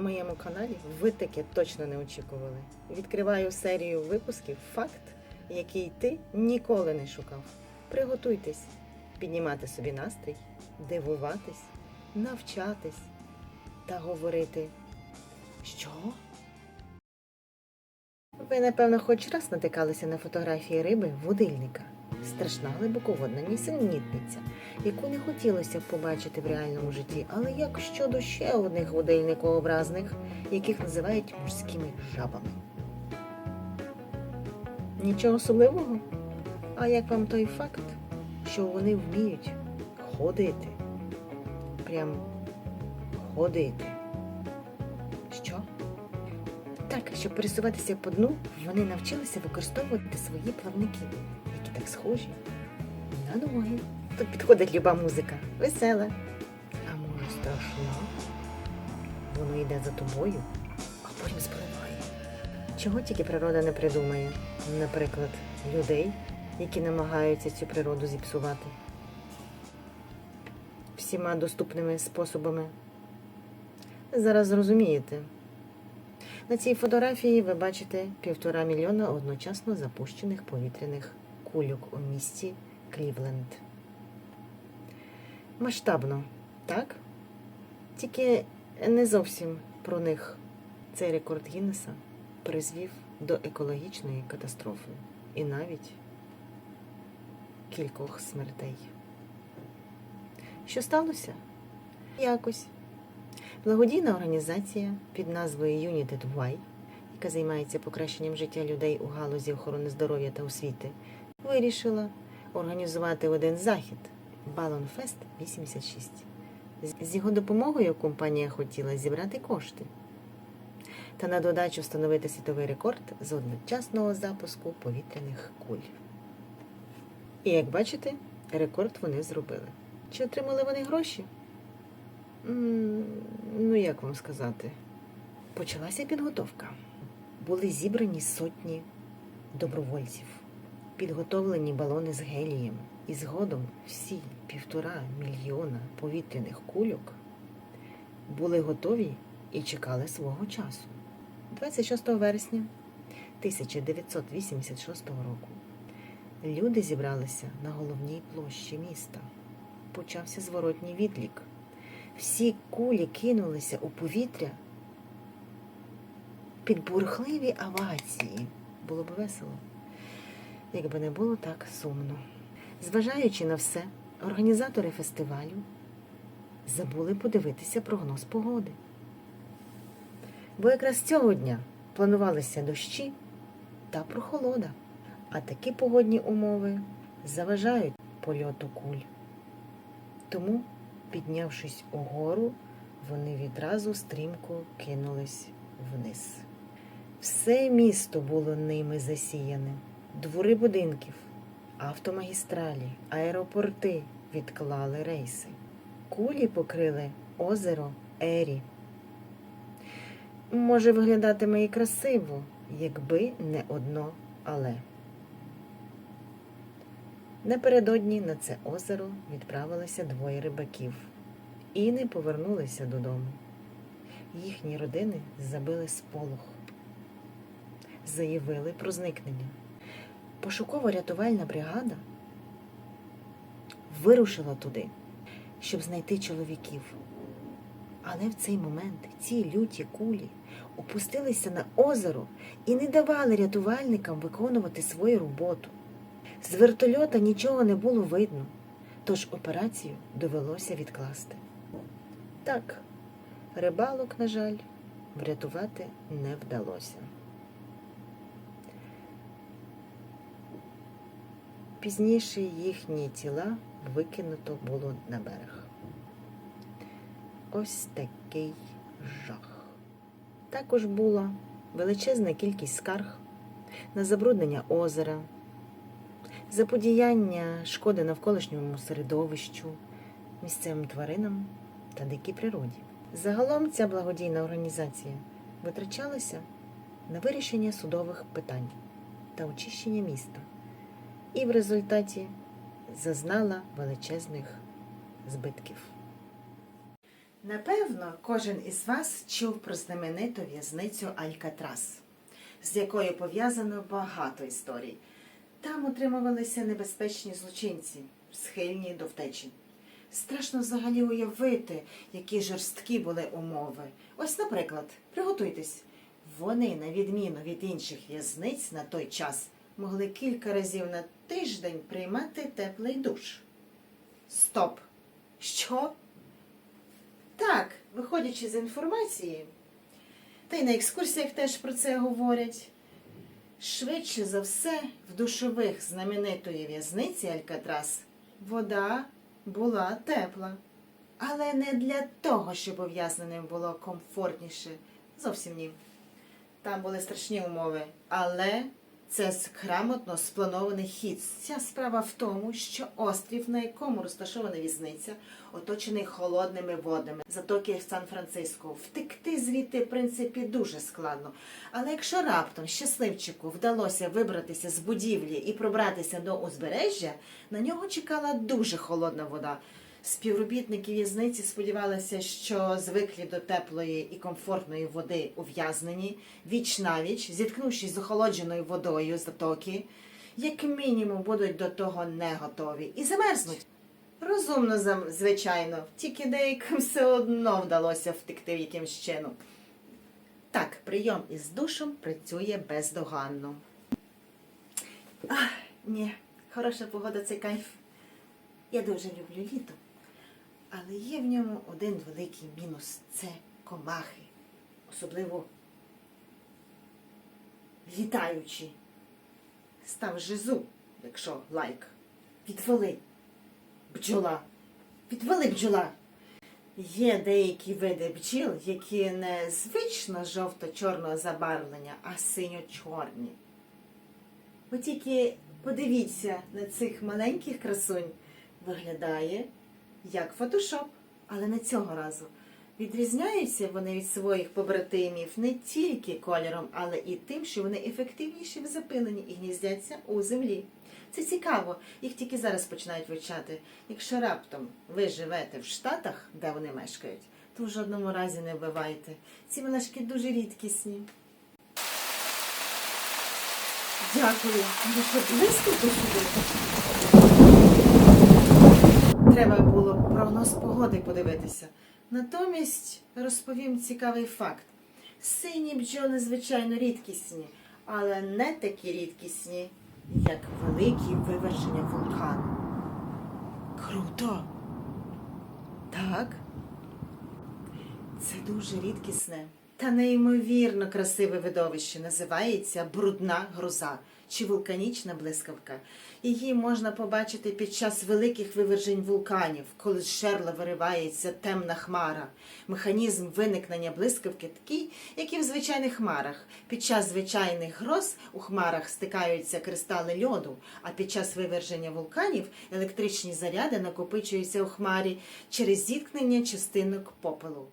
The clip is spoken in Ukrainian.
На моєму каналі ви таке точно не очікували. Відкриваю серію випусків Факт, який ти ніколи не шукав. Приготуйтесь піднімати собі настрій, дивуватись, навчатись та говорити. Що? Ви, напевно, хоч раз натикалися на фотографії риби водильника. Страшна глибоководна нісенітниця, яку не хотілося б побачити в реальному житті. Але як щодо ще одних водильникообразних, яких називають морськими жабами? Нічого особливого? А як вам той факт, що вони вміють ходити? Прям ходити. Що? Так, щоб пересуватися по дну, вони навчилися використовувати свої плавники, так схожі на ноги. Тут підходить люба музика, весела. А може страшно? Воно йде за тобою, а потім спливає. Чого тільки природа не придумає? Наприклад, людей, які намагаються цю природу зіпсувати всіма доступними способами. Зараз зрозумієте. На цій фотографії ви бачите півтора мільйона одночасно запущених повітряних кульок у місті Клівленд. Масштабно, так? Тільки не зовсім про них цей рекорд Гіннеса призвів до екологічної катастрофи і навіть кількох смертей. Що сталося? Якось. Благодійна організація під назвою United Y, яка займається покращенням життя людей у галузі охорони здоров'я та освіти, вирішила організувати один захід Fest 86. З- його допомогою компанія хотіла зібрати кошти та на додачу встановити світовий рекорд з одночасного запуску повітряних куль. І як бачите, рекорд вони зробили. Чи отримали вони гроші? Ну, як вам сказати? Почалася підготовка. Були зібрані сотні добровольців, підготовлені балони з гелієм, і згодом всі півтора мільйона повітряних кульок були готові і чекали свого часу. 26 вересня 1986 року люди зібралися на головній площі міста. Почався зворотній відлік. Всі кулі кинулися у повітря під бурхливі авації. Було б весело, якби не було так сумно. Зважаючи на все, організатори фестивалю забули подивитися прогноз погоди. Бо якраз цього дня планувалися дощі та прохолода, а такі погодні умови заважають польоту куль. Тому Піднявшись угору, вони відразу стрімко кинулись вниз. Все місто було ними засіяне. Двори будинків, автомагістралі, аеропорти відклали рейси. Кулі покрили озеро Ері. Може виглядатиме і красиво, якби не одно але. Напередодні на це озеро відправилися двоє рибаків і не повернулися додому. Їхні родини забили сполох, заявили про зникнення. Пошуково-рятувальна бригада вирушила туди, щоб знайти чоловіків. Але в цей момент ці люті кулі опустилися на озеро і не давали рятувальникам виконувати свою роботу. З вертольота нічого не було видно, тож операцію довелося відкласти. Так, рибалок, на жаль, врятувати не вдалося. Пізніше їхні тіла викинуто було на берег. Ось такий жах. Також була величезна кількість скарг на забруднення озера заподіяння шкоди навколишньому середовищу, місцевим тваринам та дикій природі. Загалом ця благодійна організація витрачалася на вирішення судових питань та очищення міста, і в результаті зазнала величезних збитків. Напевно, кожен із вас чув про знамениту в'язницю Алькатрас, з якою пов'язано багато історій. Там утримувалися небезпечні злочинці, схильні до втечі. Страшно взагалі уявити, які жорсткі були умови. Ось, наприклад, приготуйтесь. Вони, на відміну від інших в'язниць на той час, могли кілька разів на тиждень приймати теплий душ. Стоп! Що? Так, виходячи з інформації, та й на екскурсіях теж про це говорять. Швидше за все, в душових знаменитої в'язниці Алькатрас вода була тепла. Але не для того, щоб ув'язненим було комфортніше. Зовсім ні. Там були страшні умови, але це грамотно спланований хід. Ця справа в тому, що острів, на якому розташована в'язниця, оточений холодними водами, затоки Сан-Франциско. Втекти звідти, в принципі, дуже складно. Але якщо раптом щасливчику вдалося вибратися з будівлі і пробратися до узбережжя, на нього чекала дуже холодна вода. Співробітники в'язниці сподівалися, що звиклі до теплої і комфортної води ув'язнені, віч навіч, зіткнувшись з охолодженою водою затоки, як мінімум будуть до того не готові і замерзнуть. Розумно, звичайно, тільки деяким все одно вдалося втекти в якимсь чином. Так, прийом із душем працює бездоганно. Ах, ні, хороша погода це кайф. Я дуже люблю літо. Але є в ньому один великий мінус це комахи. Особливо літаючі. Став жизу, якщо лайк. Відвали бджола. Відвали бджола. Є деякі види бджіл, які не звично жовто-чорного забарвлення, а синьо-чорні. Ви тільки подивіться на цих маленьких красунь. Виглядає як фотошоп, але не цього разу. Відрізняються вони від своїх побратимів не тільки кольором, але і тим, що вони ефективніші в запиленні і гніздяться у землі. Це цікаво, їх тільки зараз починають вивчати. Якщо раптом ви живете в Штатах, де вони мешкають, то в жодному разі не вбивайте. Ці мелешки дуже рідкісні. Дякую. Що, близько сюди? Треба було прогноз погоди подивитися. Натомість розповім цікавий факт. Сині бджоли, звичайно, рідкісні, але не такі рідкісні, як великі виверження вулкану. Круто! Так. Це дуже рідкісне та неймовірно красиве видовище. Називається брудна гроза чи вулканічна блискавка. Її можна побачити під час великих вивержень вулканів, коли з жерла виривається темна хмара. Механізм виникнення блискавки такий, як і в звичайних хмарах. Під час звичайних гроз у хмарах стикаються кристали льоду, а під час виверження вулканів електричні заряди накопичуються у хмарі через зіткнення частинок попелу.